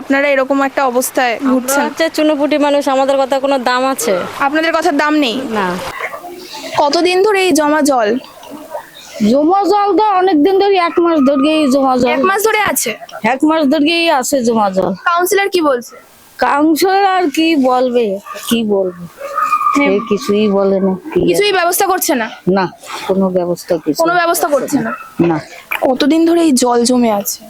আপনারা এরকম একটা অবস্থায় ঘুরছেন? হচ্ছে চুনোপুটি মানুষ আমাদের কথা কোনো দাম আছে? আপনাদের কথার দাম নেই? না। কতদিন ধরে এই জমা জল? জমা জল তো অনেকদিন ধরে এক মাস ধরেই জমা জল। এক মাস ধরে আছে? এক মাস ধরেই আছে জমা জল। কাউন্সিলর কি বলছে? কাউন্সিলর আর কি বলবে? কি বলবে? সে কিছুই বলে না কিছুই ব্যবস্থা করছে না? না কোনো ব্যবস্থা কিছু কোনো ব্যবস্থা করছে না? না। কতদিন ধরে এই জল জমে আছে?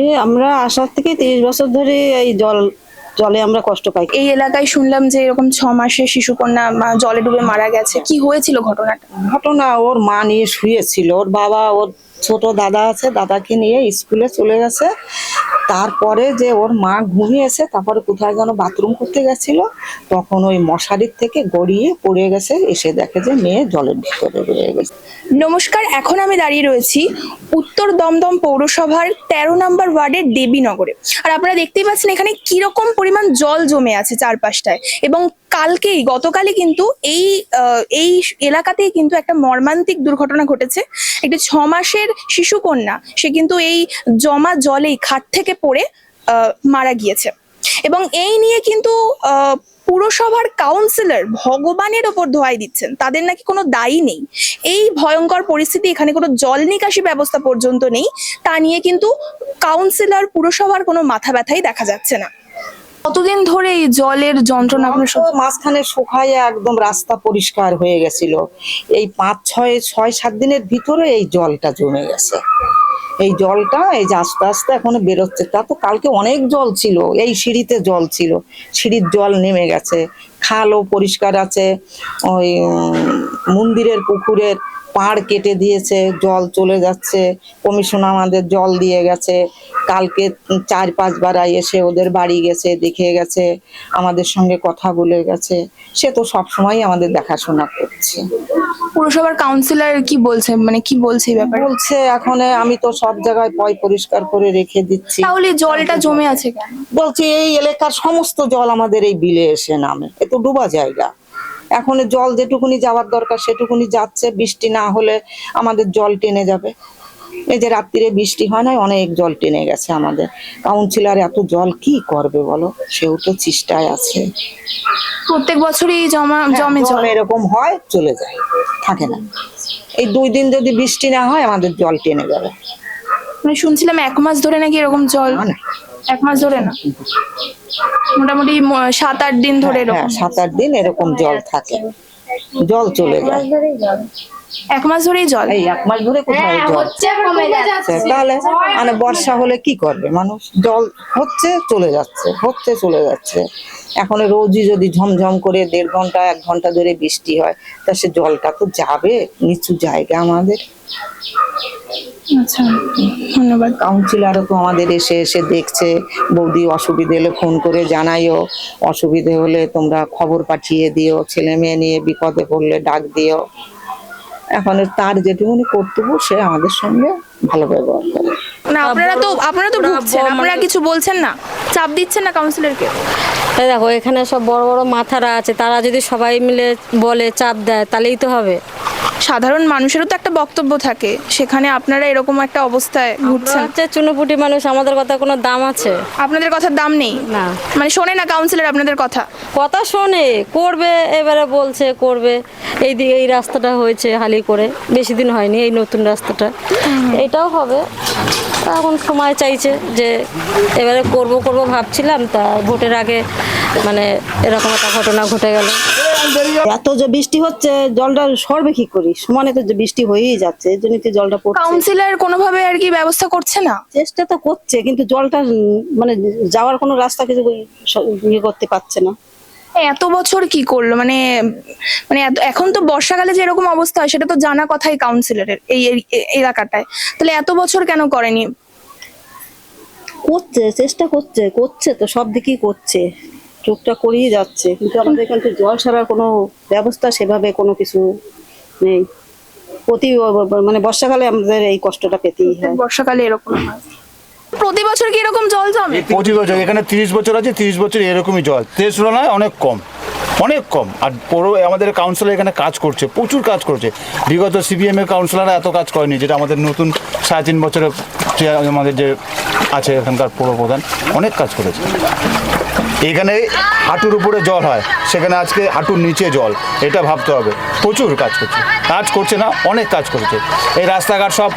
আমরা আসার থেকে তিরিশ বছর ধরে এই জল জলে আমরা কষ্ট পাই। এই এলাকায় শুনলাম যে এরকম ছ মাসের শিশুকন্যা মা- জলে ডুবে মারা গেছে। কি হয়েছিল ঘটনাটা? ঘটনা ওর মা নিয়ে শুয়েছিল। ওর বাবা ওর ছোট দাদা আছে দাদাকে নিয়ে স্কুলে চলে গেছে। তারপরে যে ওর মা ঘুমিয়েছে তারপরে কোথায় যেন বাথরুম করতে গেছিল তখন ওই মশারির থেকে গড়িয়ে পড়ে গেছে এসে দেখে যে মেয়ে জলের ভিতরে রয়ে গেছে। নমস্কার এখন আমি দাঁড়িয়ে রয়েছি উত্তর দমদম পৌরসভার তেরো নম্বর ওয়ার্ডের দেবীনগরে। আর আপনারা দেখতেই পাচ্ছেন এখানে কীরকম পরিমাণ জল জমে আছে চারপাশটায়। এবং কালকেই, গতকালই কিন্তু এই এই এলাকাতেই কিন্তু একটা মর্মান্তিক দুর্ঘটনা ঘটেছে। একটি ছ মাসের শিশুকন্যা সে কিন্তু এই জমা জলেই খাট থেকে পড়ে মারা গিয়েছে। এবং এই নিয়ে কিন্তু পুরসভার কাউন্সিলর ভগবানের ওপর ধোয়াই দিচ্ছেন। তাদের নাকি কোনো দায়ী নেই। এই ভয়ঙ্কর পরিস্থিতি, এখানে কোনো জল নিকাশি ব্যবস্থা পর্যন্ত নেই। তা নিয়ে কিন্তু কাউন্সিলর পুরসভার কোনো মাথা ব্যথাই দেখা যাচ্ছে না। কতদিন ধরে এই জলের যন্ত্রণা আপনার তো মাঝখানে শুকায় একদম রাস্তা পরিষ্কার হয়ে গেছিল। এই পাঁচ, ছয় ছয়, সাত দিনের ভিতরে এই জলটা জমে গেছে। এই জলটা এই যে আস্তে আস্তে এখন বেরোচ্ছে, তা তো কালকে অনেক জল ছিল, এই সিঁড়িতে জল ছিল। সিঁড়ির জল নেমে গেছে। খালও পরিষ্কার আছে, ওই মন্দিরের পুকুরের পাড় কেটে দিয়েছে জল চলে যাচ্ছে কমিশন আমাদের জল দিয়ে গেছে। কালকে চার পাঁচবার এসে ওদের বাড়ি গেছে দেখে গেছে আমাদের সঙ্গে কথা বলে গেছে। সে তো সবসময় আমাদের দেখাশোনা করছে। পুরসভার কাউন্সিলর কি বলছে? মানে কি বলছে ব্যাপারে? বলছে এখন আমি তো সব জায়গায় পয় পরিষ্কার করে রেখে দিচ্ছি। তাহলে জলটা জমে আছে কেন? বলছি এই এলাকার সমস্ত জল আমাদের এই বিলে এসে নামে। এ তো ডুবা জায়গা। এখন জল যেটুকুনি যাওয়ার দরকার সেটুকুনি যাচ্ছে বৃষ্টি না হলে আমাদের জল টেনে যাবে। এই যে রাত্রিরে বৃষ্টি হয় না অনেক জল টেনে গেছে আমাদের। কাউন্সিলার এত জল কি করবে বলো? সেও তো চেষ্টায় আছে। প্রত্যেক বছরই জমা জমে জল জল। এরকম হয় চলে যায়। থাকে না। এই দুই দিন যদি বৃষ্টি না হয় আমাদের জল টেনে যাবে। মানে শুনছিলাম এক মাস ধরে নাকি এরকম জল। এক মাস ধরে না। মোটামুটি সাত আট দিন ধরে হ্যাঁ এরকম। সাত আট দিন এরকম জল থাকে। জল। চলে যায়। এক মাস ধরেই জল? এই এক মাস ধরে কোথায় জল? তাহলে মানে বর্ষা হলে কি করবে? মানুষ জল হচ্ছে চলে যাচ্ছে হচ্ছে চলে যাচ্ছে। এখন রোজই যদি ঝমঝম করে দেড় ঘণ্টা এক ঘণ্টা ধরে বৃষ্টি হয় তা সে জলটা তো যাবে নিচু জায়গা আমাদের। আচ্ছা ধন্যবাদ। কাউন্সিলারও তো আমাদের এসে এসে দেখছে। বৌদি অসুবিধে হলে ফোন করে জানাইও অসুবিধে হলে তোমরা খবর পাঠিয়ে দিও। ছেলে মেয়ে নিয়ে বিপদে পড়লে ডাক দিও। এখন তার যেটুকুনি কর্তব্য সে আমাদের সঙ্গে ভালো ব্যবহার করে। না আপনারা তো আপনারা তো ভুগছেন আপনারা কিছু বলছেন না। চাপ দিচ্ছেন না কাউন্সিলরকে দেখো এখানে সব বড় বড় মাথারা আছে তারা যদি সবাই মিলে বলে চাপ দেয় তাহলেই তো হবে। সাধারণ মানুষেরও তো একটা বক্তব্য থাকে সেখানে আপনারা এরকম একটা অবস্থায় ঘুরছেন। হচ্ছে চুনোপুটি মানুষ আমাদের কথা কোনো দাম আছে? আপনাদের কথার দাম নেই? না। মানে শোনে না কাউন্সিলর আপনাদের কথা? কথা শোনে করবে এবারে বলছে করবে। এই দিকে এই রাস্তাটা হয়েছে হালি করে বেশি দিন হয়নি এই নতুন রাস্তাটা। এটাও হবে। এখন সময় চাইছে যে এবারে করব করব ভাবছিলাম তা ভোটের আগে মানে এরকম একটা ঘটনা ঘটে গেল। এত যে বৃষ্টি হচ্ছে জলটা সরবে কি করি? সমানে তো যে বৃষ্টি হয়েই যাচ্ছে এই জন্যই তো জলটা পড়ছে। কাউন্সিলর কোনোভাবে আর কি ব্যবস্থা করছে না? চেষ্টা তো করছে কিন্তু জলটা মানে যাওয়ার কোনো রাস্তা কিছু ইয়ে করতে পারছে না। এত বছর কি করল? মানে মানে এখন তো বর্ষাকালে যে এরকম অবস্থা হয় সেটা তো জানা কথাই কাউন্সিলরের এই এলাকাটায়। তাহলে এত বছর কেন করেনি? করছে চেষ্টা করছে করছে তো সব দিকেই করছে। চোখটা করিয়ে যাচ্ছে কিন্তু আমাদের এখান থেকে জল সারার কোনো ব্যবস্থা সেভাবে কোনো কিছু নেই। প্রতি মানে বর্ষাকালে আমাদের এই কষ্টটা পেতেই হয়। বর্ষাকালে এরকম হয়। প্রতি বছর কি এরকম জল জমে? প্রতি বছর, এখানে তিরিশ বছর আছে, তিরিশ বছর এরকমই জল। তেইশ তুলনায় অনেক কম অনেক কম। আর পুরো, আমাদের কাউন্সিলর এখানে কাজ করছে, প্রচুর কাজ করছে। বিগত সিপিএম এর কাউন্সিলররা এত কাজ করেনি, যেটা আমাদের নতুন সাড়ে তিন বছরের আমাদের যে আছে এখানকার পৌর প্রধান অনেক কাজ করেছে। এখানে হাঁটুর উপরে জল হয়, সেখানে আজকে হাঁটুর নিচে জল, এটা ভাবতে হবে। প্রচুর কাজ করছে। কাজ করছে না, অনেক কাজ করেছে। এই রাস্তাঘাট সব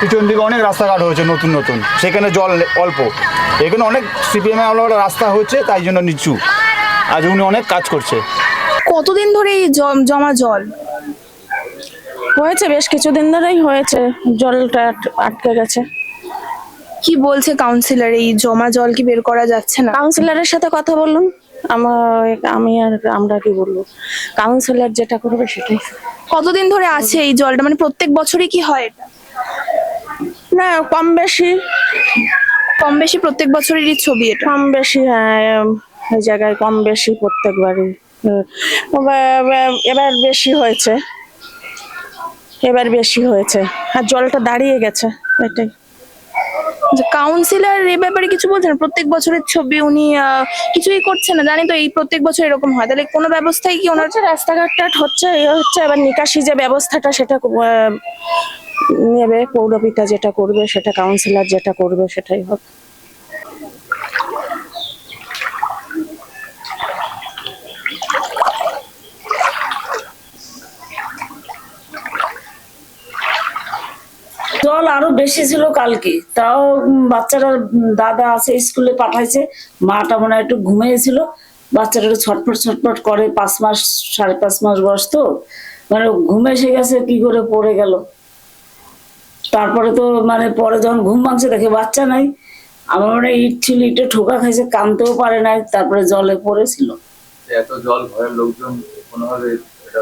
পিছন দিকে অনেক রাস্তাঘাট হয়েছে নতুন নতুন। সেখানে জল অল্প। এখানে অনেক সিপিএম রাস্তা হচ্ছে তাই জন্য নিচু। আজ উনি অনেক কাজ করছে। কতদিন ধরে এই জ- জমা জল? হয়েছে বেশ কিছুদিন ধরেই হয়েছে। জলটা আট- আটকে গেছে। কি বলছে কাউন্সিলর এই জমা জল কি বের করা যাচ্ছে না? কাউন্সিলরের সাথে কথা বলুন। আমার আমি আর আমরা কি বলব? কাউন্সিলর যেটা করবে সেটাই। কতদিন ধরে আছে এই জলটা? মানে প্রত্যেক বছরই কি হয় এটা? না কম বেশি। কম বেশি প্রত্যেক বছরেরই ছবি এটা? কম বেশি হ্যাঁ এই জায়গায় কম বেশি প্রত্যেকবারই। এবার- বেশি হয়েছে। এবার বেশি হয়েছে। আর জলটা দাঁড়িয়ে গেছে এটাই। কাউন্সিলর এ ব্যাপারে কিছু বলছেন? না? প্রত্যেক বছরের ছবি উনি কিছুই করছেন না। জানি তো এই প্রত্যেক বছর এরকম হয়। তাহলে কোনো ব্যবস্থাই কি ওনার হচ্ছে রাস্তাঘাটটা হচ্ছে এ হচ্ছে এবার নিকাশি যে ব্যবস্থাটা সেটা নেবে পৌরপিতা যেটা করবে, সেটা কাউন্সিলর যেটা করবে, সেটাই হবে জল আরও বেশি ছিল কালকে। তাও বাচ্চারা দাদা আছে, স্কুলে পাঠাইছে। মাটা মনে একটু ঘুমিয়েছিল। বাচ্চাটা ছটফট ছটফট করে, পাঁচ মাস, সাড়ে পাঁচ মাস বয়স তো। মানে ঘুমে এসে গেছে, কি করে পড়ে গেল। তারপরে তো মানে পরে যখন ঘুম ভাঙছে দেখে বাচ্চা নাই। আমার মনে হয় ইট ছিল ইটে ঠোকা খাইছে কানতেও পারে নাই তারপরে জলে পড়েছিল। এত জল ঘরের লোকজন কোনোভাবে এটা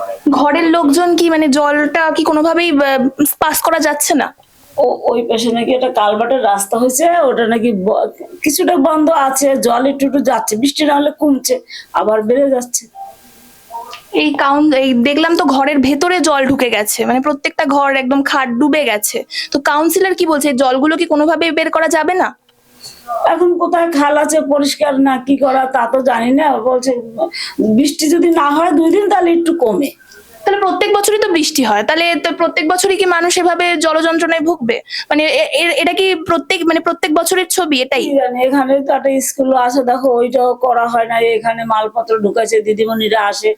মানে? ঘরের লোকজন কি মানে জলটা কি কোনোভাবেই পাস করা যাচ্ছে না? ও ওই পাশে নাকি একটা কালভার্টের রাস্তা হয়েছে ওটা নাকি কিছুটা বন্ধ আছে জল একটু একটু যাচ্ছে বৃষ্টি না হলে কমছে আবার বেড়ে যাচ্ছে। এই কাউন এই দেখলাম তো ঘরের ভেতরে জল ঢুকে গেছে মানে প্রত্যেকটা ঘর একদম খাট ডুবে গেছে। তো কাউন্সিলর কি বলছে জলগুলো কি কোনোভাবে বের করা যাবে না? এখন কোথায় খাল আছে পরিষ্কার না কি করা তা তো জানি না, বলছে বৃষ্টি যদি না হয় দুই দিন তাহলে একটু কমে। তাহলে প্রত্যেক বছরই তো বৃষ্টি হয়। তাহলে প্রত্যেক বছরই কি মানুষ এভাবে জলযন্ত্রণায় ভুগবে? মানে এটা কি প্রত্যেক মানে প্রত্যেক বছরের ছবি এটাই? এখানে তো একটা স্কুল আছে দেখো ওইটাও করা হয় না এখানে মালপত্র ঢুকাইছে দিদিমণিরা আসে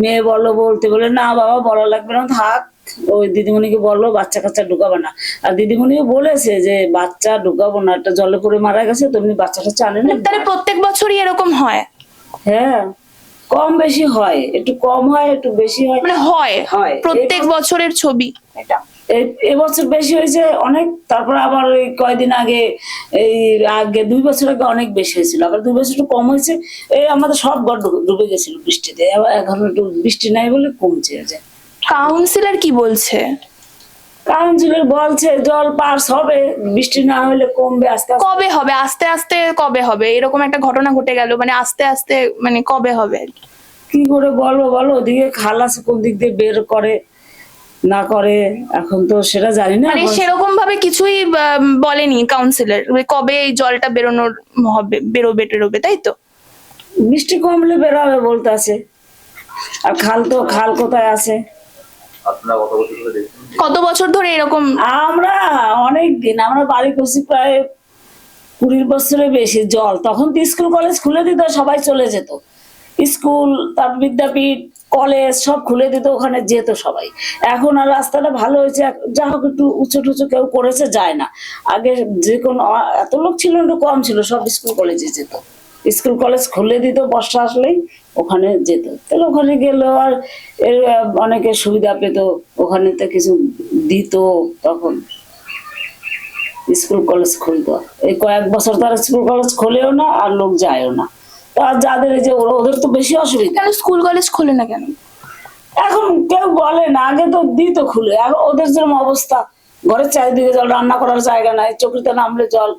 মেয়ে বলো বলতে বলে না বাবা বলা লাগবে না থাক। ওই দিদিমণিকে বলল বাচ্চা কাচ্চা ঢুকাবে না। আর দিদিমণিও বলেছে যে বাচ্চা ঢুকাবো না। একটা জলে পড়ে মারা গেছে তুমি বাচ্চাটা জানে না। তাহলে প্রত্যেক বছরই এরকম হয়? হ্যাঁ। কম বেশি হয় একটু কম হয় একটু বেশি হয়। মানে হয় হয়। প্রত্যেক বছরের ছবি। এটা। এবছর বেশি হয়েছে অনেক তারপর আবার ওই কয়দিন আগে এই আগে দুই বছর আগে অনেক বেশি হয়েছিল। আবার দুই বছর একটু কম হয়েছে। এই আমাদের সব ঘর ডুবে- গেছিল বৃষ্টিতে। আবার এখন একটু বৃষ্টি নাই বলে কমছে কাউন্সিলর কি বলছে? কাউন্সিলর বলছে জল পাস হবে বৃষ্টি না হলে কমবে আস্তে আস্তে। কবে হবে? আস্তে আস্তে কবে হবে? এরকম একটা ঘটনা ঘটে গেল মানে আস্তে আস্তে মানে কবে হবে? কি? করে বলব বলো? ওদিকে খালাস কোন দিক দিয়ে বের করে না করে এখন তো সেটা জানি না। মানে সেরকম ভাবে কিছুই বলেনি কাউন্সিলর কবে এই জলটা বেরোনোর হবে বেরোবে টেরোবে তাই তো? বৃষ্টি কমলে বেরোবে বলতে আছে আর খাল তো খাল কোথায় আছে? আপনারা কত বছর ধরে দেখছেন কত বছর ধরে এরকম? আমরা অনেক দিন, আমরা বাড়ি করছি প্রায় কুড়ি বছরে বেশি জল। তখন তো স্কুল, কলেজ খুলে দিত, সবাই চলে যেত। স্কুল তার বিদ্যাপীঠ, কলেজ সব খুলে দিত, ওখানে যেত সবাই। এখন আর রাস্তাটা ভালো হয়েছে যা হোক একটু উঁচু টুচু কেউ করেছে, যায় না। আগে যে কোনো এত লোক ছিল একটু কম ছিল, সব স্কুল, কলেজে যেত। স্কুল কলেজ খুলে দিত বর্ষা আসলেই ওখানে যেত। তাহলে ওখানে গেলে আর এর অনেকে সুবিধা পেত ওখানে তো কিছু দিত তখন। স্কুল কলেজ খুলতো। এই কয়েক বছর তার স্কুল কলেজ খোলেও না আর লোক যায়ও না। তা যাদের এই যে ওদের তো বেশি অসুবিধা। স্কুল কলেজ খোলে না কেন? এখন কেউ বলে না আগে তো দিত খুলে। এখন ওদের যেরকম অবস্থা ঘরের চারিদিকে জল রান্না করার জায়গা নাই চোখরিতে নামলে জল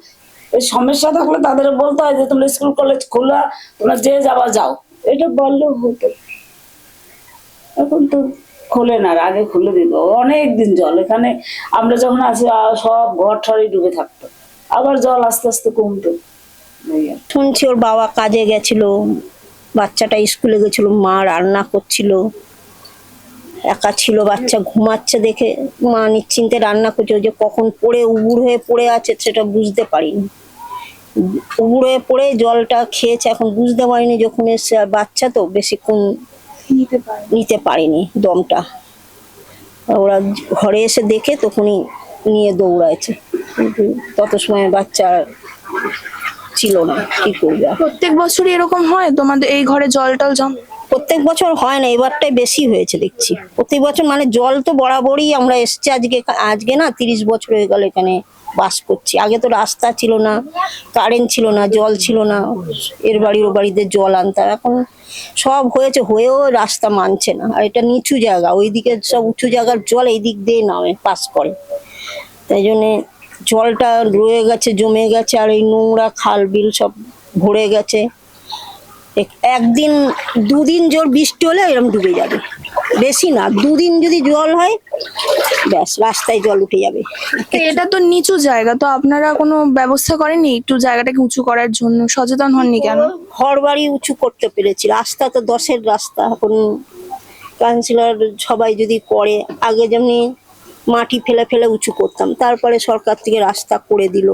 এই সমস্যা থাকলে তাদের বলতে হয় যে তোমরা স্কুল কলেজ খোলা তোমরা যে যাওয়া যাও। এটা বললেও হতো। এখন তো খোলে না আগে খুলে দিত। অনেক দিন জল। এখানে আমরা যখন আহ, সব ঘর ঠরে ডুবে থাকতো। আবার জল আস্তে আস্তে কমতো। শুনছি ওর বাবা কাজে গেছিল বাচ্চাটা স্কুলে গেছিল মা রান্না করছিল। একা ছিল বাচ্চা ঘুমাচ্ছে দেখে। মা নিশ্চিন্তে রান্না করছে যে কখন পড়ে উবুর হয়ে পড়ে আছে সেটা বুঝতে পারিনি। হয়ে পড়ে জলটা খেয়েছে এখন বুঝতে পারিনি যখন এসে আর বাচ্চা তো বেশিক্ষণ নিতে পারে নিতে পারিনি দমটা। ওরা ঘরে এসে দেখে তখনই নিয়ে দৌড়াইছে। কিন্তু তত সময় বাচ্চা ছিল না কি করবে প্রত্যেক বছরই এরকম হয়? তোমাদের এই ঘরে জল টল জমে? প্রত্যেক বছর হয় না, এবারটাই বেশি হয়েছে দেখছি। প্রত্যেক বছর মানে জল তো বরাবরই আমরা এসছি আজকে আজকে না তিরিশ বছর হয়ে গেল এখানে বাস করছি। আগে তো রাস্তা ছিল না কারেন্ট ছিল না, জল ছিল না, এর বাড়ির ও বাড়িতে জল আনতাম। এখন সব হয়েছে, হয়েও রাস্তা মানছে না। আর এটা নিচু জায়গা, ওইদিকে সব উঁচু জায়গার জল এই দিক দিয়ে নামে, পাস করে। তাই জন্যে জলটা রয়ে গেছে, জমে গেছে, আর এই নোংরা খাল বিল সব ভরে গেছে। একদিন দুদিন জোর বৃষ্টি হলে এরকম ডুবে যাবে। বেশি না দুদিন যদি জল হয় ব্যাস রাস্তায় জল উঠে যাবে। এটা তো নিচু জায়গা তো আপনারা কোনো ব্যবস্থা করেননি একটু জায়গাটাকে উঁচু করার জন্য? সচেতন হননি কেন? ঘর বাড়ি উঁচু করতে পেরেছি রাস্তা তো দশের রাস্তা। এখন কাউন্সিলর সবাই যদি করে আগে যেমনি মাটি ফেলে ফেলে উঁচু করতাম তারপরে সরকার থেকে রাস্তা করে দিল।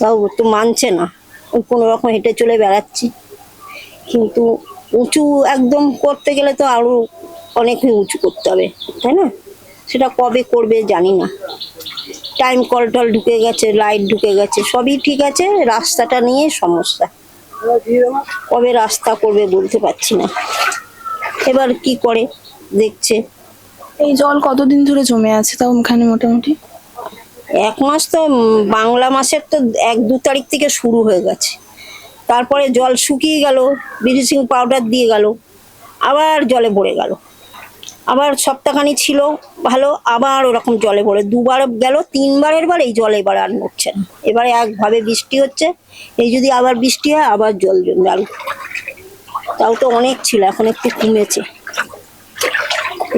তাও তো মানছে না কোনো রকম হেঁটে চলে বেড়াচ্ছি। কিন্তু উঁচু একদম করতে গেলে তো আরও অনেকই উঁচু করতে হবে তাই না? সেটা কবে করবে জানি না। টাইম কল টল ঢুকে গেছে লাইট ঢুকে গেছে সবই ঠিক আছে রাস্তাটা নিয়ে সমস্যা। কবে রাস্তা করবে বলতে পারছি না। এবার কি করে দেখছে? এই জল কতদিন ধরে জমে আছে তাও ওখানে মোটামুটি? এক মাস তো বাংলা মাসের তো এক দু তারিখ থেকে শুরু হয়ে গেছে। তারপরে জল শুকিয়ে গেল ব্লিচিং পাউডার দিয়ে গেল, আবার জলে ভরে গেল। আবার সপ্তাহখানি ছিল, ভালো, আবার ওরকম জলে ভরে, দুবার গেল, তিনবারের বার এই জল এবার আর নড়ছে না। এবারে একভাবে বৃষ্টি হচ্ছে, এই যদি আবার বৃষ্টি হয়, আবার জল জমবে তাও তো অনেক ছিল, এখন একটু কমেছে।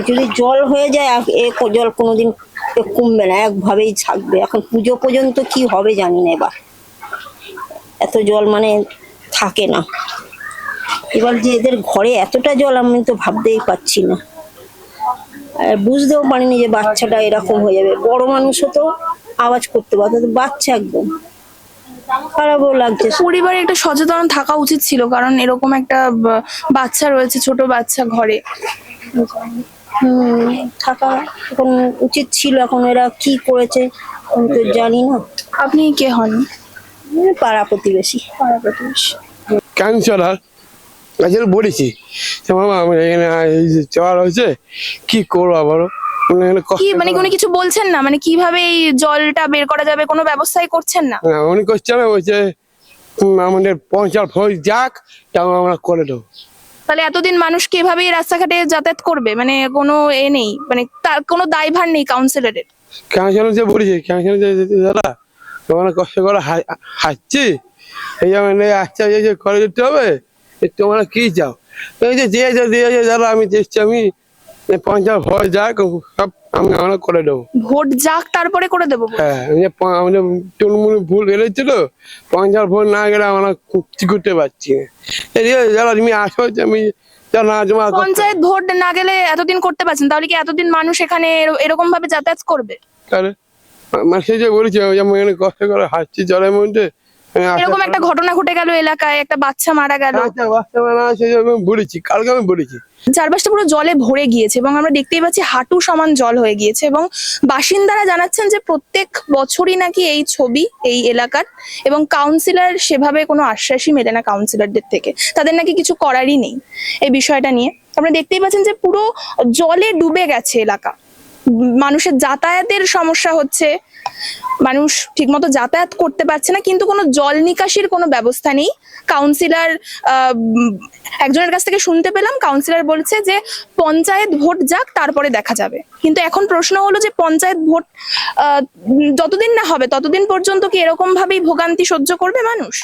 যদি জল হয়ে যায় এ জল কোনোদিন কমবে না, একভাবেই থাকবে। এখন পুজো পর্যন্ত কি হবে জানি না এবার। এত জল মানে থাকে না। এবার যে এদের ঘরে এতটা জল আমি তো ভাবতেই পাচ্ছি না। আর বুঝতেও পারিনি যে বাচ্চাটা এরকম হয়ে যাবে। বড় মানুষও তো আওয়াজ করতে পারতো বাচ্চা একদম। খারাপও লাগছে। পরিবারে একটা সচেতন থাকা উচিত ছিল কারণ এরকম একটা বাচ্চা রয়েছে ছোট বাচ্চা ঘরে। হুম থাকা এখন উচিত ছিল এখন এরা কি করেছে আমি তো জানি না। আপনি কে হন? পাড়া প্রতিবেশী। পাড়া প্রতিবেশী। কাউন্সিলর কাছে বলেছি। মামা আমার এখানে জ্বর হয়েছে কি করব বলো? মানে কি মানে উনি কিছু বলছেন না? মানে কীভাবে এই জলটা বের করা যাবে? কোনো ব্যবস্থাই করছেন না? না, উনি করছে না বলছে আমাদের পঞ্চাশ ভোজ যাক তাও আমরা করে দেবো। তাহলে এতদিন মানুষ কি এভাবেই রাস্তাঘাটে যাতায়াত করবে? মানে কোনো এ নেই? মানে তার কোনো দায়ভার নেই কাউন্সিলরের? কাউন্সিলর যে বলেছে কাউন্সিলর যে দাদা তোমরা কষ্ট করে হা- হাঁটছি এই আচ্ছা এই যে হবে? তোমরা কি চাও? এই যে আমি দেখছি আমি ভোজ যাক সব আমি আমরা করে দেবো। ভোট যাক তারপরে করে দেবো হ্যাঁ আমাদের তৃণমূল ভুল ভোট না গেলে আমরা করতে পারছি? যারা তুমি আসো আমি পঞ্চায়েত ভোট না গেলে এতদিন করতে পারছেন তাহলে কি এতদিন মানুষ এখানে এর- এরকম ভাবে যাতায়াত করবে? তাহলে যে বলেছে কষ্ট করে হাসছি জলের মধ্যে এরকম একটা ঘটনা ঘটে গেল এলাকায় একটা বাচ্চা মারা গেল। আচ্ছা বাচ্চা আছে বলেছি কালকে আমি বলেছি। চারপাশটা পুরো জলে ভরে গিয়েছে এবং আমরা দেখতেই পাচ্ছি হাঁটু সমান জল হয়ে গিয়েছে এবং বাসিন্দারা জানাচ্ছেন যে প্রত্যেক বছরই নাকি এই ছবি এই এলাকার এবং কাউন্সিলর সেভাবে কোনো আশ্বাসই মেলে না কাউন্সিলরদের থেকে। তাদের নাকি কিছু করারই নেই এই বিষয়টা নিয়ে। আপনারা দেখতেই পাচ্ছেন যে পুরো জলে ডুবে গেছে এলাকা। মানুষের যাতায়াতের সমস্যা হচ্ছে, মানুষ ঠিকমতো যাতায়াত করতে পারছে না, কিন্তু কোনো জল নিকাশির কোনো ব্যবস্থা নেই। কাউন্সিলর একজনের কাছ থেকে শুনতে পেলাম কাউন্সিলর বলছে যে পঞ্চায়েত ভোট যাক, তারপরে দেখা যাবে। কিন্তু এখন প্রশ্ন হলো যে পঞ্চায়েত ভোট যতদিন না হবে, ততদিন পর্যন্ত কি এরকম ভাবেই ভোগান্তি সহ্য করবে মানুষ?